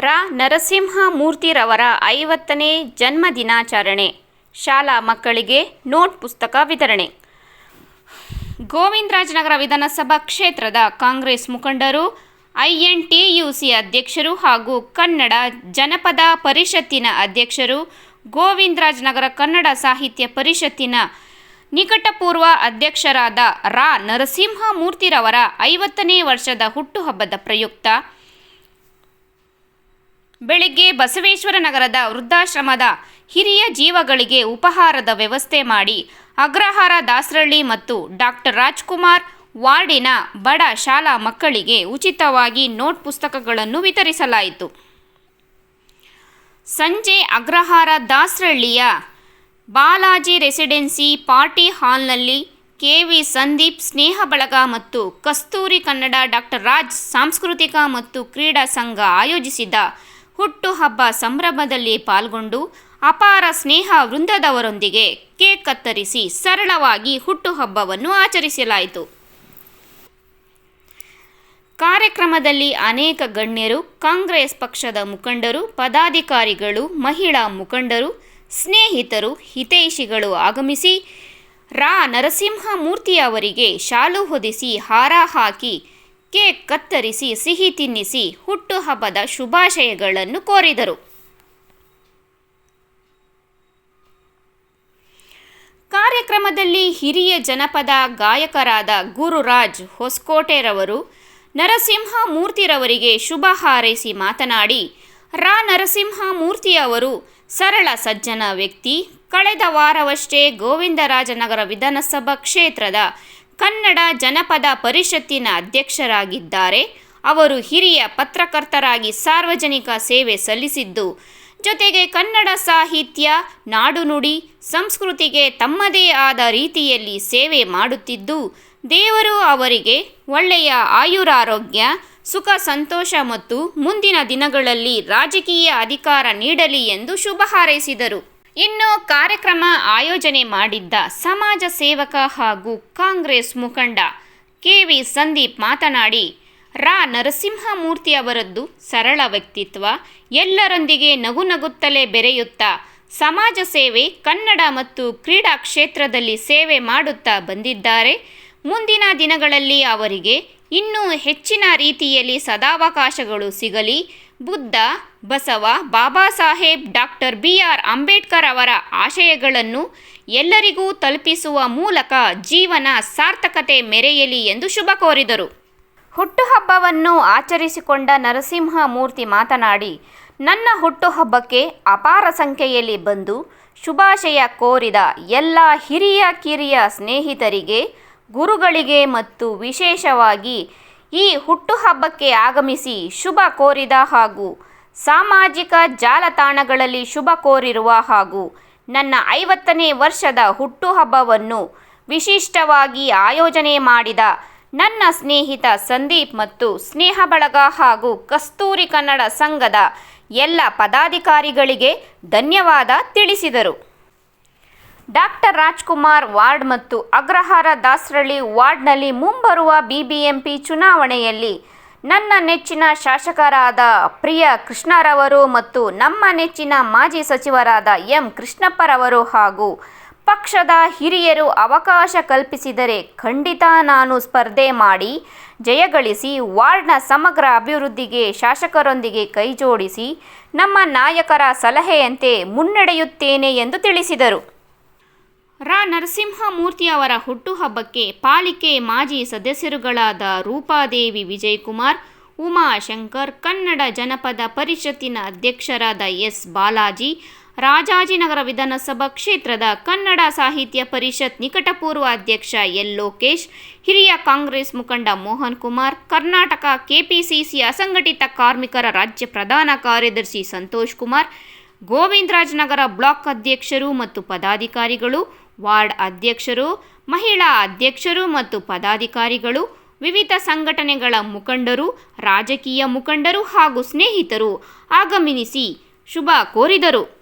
ರಾ ನರಸಿಂಹಮೂರ್ತಿರವರ ಐವತ್ತನೇ ಜನ್ಮದಿನಾಚರಣೆ. ಶಾಲಾ ಮಕ್ಕಳಿಗೆ ನೋಟ್ ಪುಸ್ತಕ ವಿತರಣೆ. ಗೋವಿಂದರಾಜನಗರ ವಿಧಾನಸಭಾ ಕ್ಷೇತ್ರದ ಕಾಂಗ್ರೆಸ್ ಮುಖಂಡರು ಐಎನ್ಟಿಯುಸಿ ಅಧ್ಯಕ್ಷರು ಹಾಗೂ ಕನ್ನಡ ಜನಪದ ಪರಿಷತ್ತಿನ ಅಧ್ಯಕ್ಷರು, ಗೋವಿಂದರಾಜನಗರ ಕನ್ನಡ ಸಾಹಿತ್ಯ ಪರಿಷತ್ತಿನ ನಿಕಟಪೂರ್ವ ಅಧ್ಯಕ್ಷರಾದ ರಾ ನರಸಿಂಹಮೂರ್ತಿರವರ ಐವತ್ತನೇ ವರ್ಷದ ಹುಟ್ಟುಹಬ್ಬದ ಪ್ರಯುಕ್ತ ಬೆಳಿಗ್ಗೆ ಬಸವೇಶ್ವರ ನಗರದ ವೃದ್ಧಾಶ್ರಮದ ಹಿರಿಯ ಜೀವಗಳಿಗೆ ಉಪಹಾರದ ವ್ಯವಸ್ಥೆ ಮಾಡಿ ಅಗ್ರಹಾರ ದಾಸರಳ್ಳಿ ಮತ್ತು ಡಾಕ್ಟರ್ ರಾಜ್ಕುಮಾರ್ ವಾರ್ಡಿನ ಬಡ ಶಾಲಾ ಮಕ್ಕಳಿಗೆ ಉಚಿತವಾಗಿ ನೋಟ್ ಪುಸ್ತಕಗಳನ್ನು ವಿತರಿಸಲಾಯಿತು. ಸಂಜೆ ಅಗ್ರಹಾರ ದಾಸರಳ್ಳಿಯ ಬಾಲಾಜಿ ರೆಸಿಡೆನ್ಸಿ ಪಾರ್ಟಿ ಹಾಲ್ನಲ್ಲಿ ಕೆವಿ ಸಂದೀಪ್ ಸ್ನೇಹ ಬಳಗ ಮತ್ತು ಕಸ್ತೂರಿ ಕನ್ನಡ ಡಾಕ್ಟರ್ ರಾಜ್ ಸಾಂಸ್ಕೃತಿಕ ಮತ್ತು ಕ್ರೀಡಾ ಸಂಘ ಆಯೋಜಿಸಿದ್ದ ಹುಟ್ಟುಹಬ್ಬ ಸಂಭ್ರಮದಲ್ಲಿ ಪಾಲ್ಗೊಂಡು ಅಪಾರ ಸ್ನೇಹ ವೃಂದದವರೊಂದಿಗೆ ಕೇಕ್ ಕತ್ತರಿಸಿ ಸರಳವಾಗಿ ಹುಟ್ಟುಹಬ್ಬವನ್ನು ಆಚರಿಸಲಾಯಿತು. ಕಾರ್ಯಕ್ರಮದಲ್ಲಿ ಅನೇಕ ಗಣ್ಯರು, ಕಾಂಗ್ರೆಸ್ ಪಕ್ಷದ ಮುಖಂಡರು, ಪದಾಧಿಕಾರಿಗಳು, ಮಹಿಳಾ ಮುಖಂಡರು, ಸ್ನೇಹಿತರು, ಹಿತೈಷಿಗಳು ಆಗಮಿಸಿ ರಾ ನರಸಿಂಹಮೂರ್ತಿ ಅವರಿಗೆ ಶಾಲು ಹೊದಿಸಿ ಹಾರ ಹಾಕಿ ಕೇಕ್ ಕತ್ತರಿಸಿ, ಸಿಹಿ ತಿನ್ನಿಸಿ, ಹುಟ್ಟುಹಬ್ಬದ ಶುಭಾಶಯಗಳನ್ನು ಕೋರಿದರು. ಕಾರ್ಯಕ್ರಮದಲ್ಲಿ ಹಿರಿಯ ಜನಪದ ಗಾಯಕರಾದ ಗುರುರಾಜ್ ಹೊಸಕೋಟೆರವರು, ನರಸಿಂಹಮೂರ್ತಿರವರಿಗೆ ಶುಭ ಹಾರೈಸಿ ಮಾತನಾಡಿ, ರಾ ನರಸಿಂಹಮೂರ್ತಿ ಅವರು ಸರಳ ಸಜ್ಜನ ವ್ಯಕ್ತಿ. ಕಳೆದ ವಾರವಷ್ಟೇ ಗೋವಿಂದರಾಜನಗರ ವಿಧಾನಸಭಾ ಕ್ಷೇತ್ರದ ಕನ್ನಡ ಜನಪದ ಪರಿಷತ್ತಿನ ಅಧ್ಯಕ್ಷರಾಗಿದ್ದಾರೆ. ಅವರು ಹಿರಿಯ ಪತ್ರಕರ್ತರಾಗಿ ಸಾರ್ವಜನಿಕ ಸೇವೆ ಸಲ್ಲಿಸಿದ್ದು, ಜೊತೆಗೆ ಕನ್ನಡ ಸಾಹಿತ್ಯ, ನಾಡುನುಡಿ, ಸಂಸ್ಕೃತಿಗೆ ತಮ್ಮದೇ ಆದ ರೀತಿಯಲ್ಲಿ ಸೇವೆ ಮಾಡುತ್ತಿದ್ದು, ದೇವರು ಅವರಿಗೆ ಒಳ್ಳೆಯ ಆಯುರಾರೋಗ್ಯ, ಸುಖ ಸಂತೋಷ ಮತ್ತು ಮುಂದಿನ ದಿನಗಳಲ್ಲಿ ರಾಜಕೀಯ ಅಧಿಕಾರ ನೀಡಲಿ ಎಂದು ಶುಭ ಹಾರೈಸಿದರು. ಇನ್ನು ಕಾರ್ಯಕ್ರಮ ಆಯೋಜನೆ ಮಾಡಿದ್ದ ಸಮಾಜ ಸೇವಕ ಹಾಗೂ ಕಾಂಗ್ರೆಸ್ ಮುಖಂಡ ಕೆ ವಿ ಸಂದೀಪ್ ಮಾತನಾಡಿ, ರಾ. ನರಸಿಂಹಮೂರ್ತಿ ಅವರದ್ದು ಸರಳ ವ್ಯಕ್ತಿತ್ವ, ಎಲ್ಲರೊಂದಿಗೆ ನಗು ನಗುತ್ತಲೇ ಬೆರೆಯುತ್ತಾ ಸಮಾಜ ಸೇವೆ ಕನ್ನಡ ಮತ್ತು ಕ್ರೀಡಾ ಕ್ಷೇತ್ರದಲ್ಲಿ ಸೇವೆ ಮಾಡುತ್ತಾ ಬಂದಿದ್ದಾರೆ. ಮುಂದಿನ ದಿನಗಳಲ್ಲಿ ಅವರಿಗೆ ಇನ್ನೂ ಹೆಚ್ಚಿನ ರೀತಿಯಲ್ಲಿ ಸದಾವಕಾಶಗಳು ಸಿಗಲಿ. Buddha, Basava, Baba Saheb, doctor B R Ambedkar ಅವರ ಆಶಯಗಳನ್ನು ಎಲ್ಲರಿಗೂ ತಲುಪಿಸುವ ಮೂಲಕ ಜೀವನ ಸಾರ್ಥಕತೆ ಮೆರೆಯಲಿ ಎಂದು ಶುಭ ಕೋರಿದರು. ಹುಟ್ಟುಹಬ್ಬವನ್ನು ಆಚರಿಸಿಕೊಂಡ ನರಸಿಂಹಮೂರ್ತಿ ಮಾತನಾಡಿ, ನನ್ನ ಹುಟ್ಟುಹಬ್ಬಕ್ಕೆ ಅಪಾರ ಸಂಖ್ಯೆಯಲ್ಲಿ ಬಂದು ಶುಭಾಶಯ ಕೋರಿದ ಎಲ್ಲ ಹಿರಿಯ ಕಿರಿಯ ಸ್ನೇಹಿತರಿಗೆ ಗುರುಗಳಿಗೆ ಮತ್ತು ವಿಶೇಷವಾಗಿ ಈ ಹುಟ್ಟುಹಬ್ಬಕ್ಕೆ ಆಗಮಿಸಿ ಶುಭ ಕೋರಿದ ಹಾಗೂ ಸಾಮಾಜಿಕ ಜಾಲತಾಣಗಳಲ್ಲಿ ಶುಭ ಕೋರಿರುವ ಹಾಗೂ ನನ್ನ ಐವತ್ತನೇ ವರ್ಷದ ಹುಟ್ಟುಹಬ್ಬವನ್ನು ವಿಶಿಷ್ಟವಾಗಿ ಆಯೋಜನೆ ಮಾಡಿದ ನನ್ನ ಸ್ನೇಹಿತ ಸಂದೀಪ್ ಮತ್ತು ಸ್ನೇಹ ಬಳಗ ಹಾಗೂ ಕಸ್ತೂರಿ ಕನ್ನಡ ಸಂಘದ ಎಲ್ಲ ಪದಾಧಿಕಾರಿಗಳಿಗೆ ಧನ್ಯವಾದ ತಿಳಿಸಿದರು. ಡಾಕ್ಟರ್ ರಾಜ್ಕುಮಾರ್ ವಾರ್ಡ್ ಮತ್ತು ಅಗ್ರಹಾರ ದಾಸರಳ್ಳಿ ವಾರ್ಡ್ನಲ್ಲಿ ಮುಂಬರುವ ಬಿಬಿಎಂಪಿ ಚುನಾವಣೆಯಲ್ಲಿ ನನ್ನ ನೆಚ್ಚಿನ ಶಾಸಕರಾದ ಪ್ರಿಯ ಕೃಷ್ಣರವರು ಮತ್ತು ನಮ್ಮ ನೆಚ್ಚಿನ ಮಾಜಿ ಸಚಿವರಾದ ಎಂ ಕೃಷ್ಣಪ್ಪರವರು ಹಾಗೂ ಪಕ್ಷದ ಹಿರಿಯರು ಅವಕಾಶ ಕಲ್ಪಿಸಿದರೆ ಖಂಡಿತ ನಾನು ಸ್ಪರ್ಧೆ ಮಾಡಿ ಜಯಗಳಿಸಿ ವಾರ್ಡ್ನ ಸಮಗ್ರ ಅಭಿವೃದ್ಧಿಗೆ ಶಾಸಕರೊಂದಿಗೆ ಕೈಜೋಡಿಸಿ ನಮ್ಮ ನಾಯಕರ ಸಲಹೆಯಂತೆ ಮುನ್ನಡೆಯುತ್ತೇನೆ ಎಂದು ತಿಳಿಸಿದರು. ರಾ ನರಸಿಂಹಮೂರ್ತಿ ಅವರ ಹುಟ್ಟುಹಬ್ಬಕ್ಕೆ ಪಾಲಿಕೆ ಮಾಜಿ ಸದಸ್ಯರುಗಳಾದ ರೂಪಾದೇವಿ ವಿಜಯಕುಮಾರ್ ಉಮಾಶಂಕರ್ ಕನ್ನಡ ಜನಪದ ಪರಿಷತ್ತಿನ ಅಧ್ಯಕ್ಷರಾದ ಎಸ್ ಬಾಲಾಜಿ, ರಾಜಾಜಿನಗರ ವಿಧಾನಸಭಾ ಕ್ಷೇತ್ರದ ಕನ್ನಡ ಸಾಹಿತ್ಯ ಪರಿಷತ್ ನಿಕಟಪೂರ್ವ ಅಧ್ಯಕ್ಷ ಎಲ್ ಲೋಕೇಶ್, ಹಿರಿಯ ಕಾಂಗ್ರೆಸ್ ಮುಖಂಡ ಮೋಹನ್ ಕುಮಾರ್, ಕರ್ನಾಟಕ ಕೆಪಿಸಿಸಿ ಅಸಂಘಟಿತ ಕಾರ್ಮಿಕರ ರಾಜ್ಯ ಪ್ರಧಾನ ಕಾರ್ಯದರ್ಶಿ ಸಂತೋಷ್ ಕುಮಾರ್ ಗೋವಿಂದರಾಜನಗರ ಬ್ಲಾಕ್ ಅಧ್ಯಕ್ಷರು ಮತ್ತು ಪದಾಧಿಕಾರಿಗಳು ವಾರ್ಡ್ ಅಧ್ಯಕ್ಷರು, ಮಹಿಳಾ ಅಧ್ಯಕ್ಷರು ಮತ್ತು ಪದಾಧಿಕಾರಿಗಳು, ವಿವಿಧ ಸಂಘಟನೆಗಳ ಮುಖಂಡರು, ರಾಜಕೀಯ ಮುಖಂಡರು ಹಾಗೂ ಸ್ನೇಹಿತರು ಆಗಮಿನಿಸಿ ಶುಭ ಕೋರಿದರು.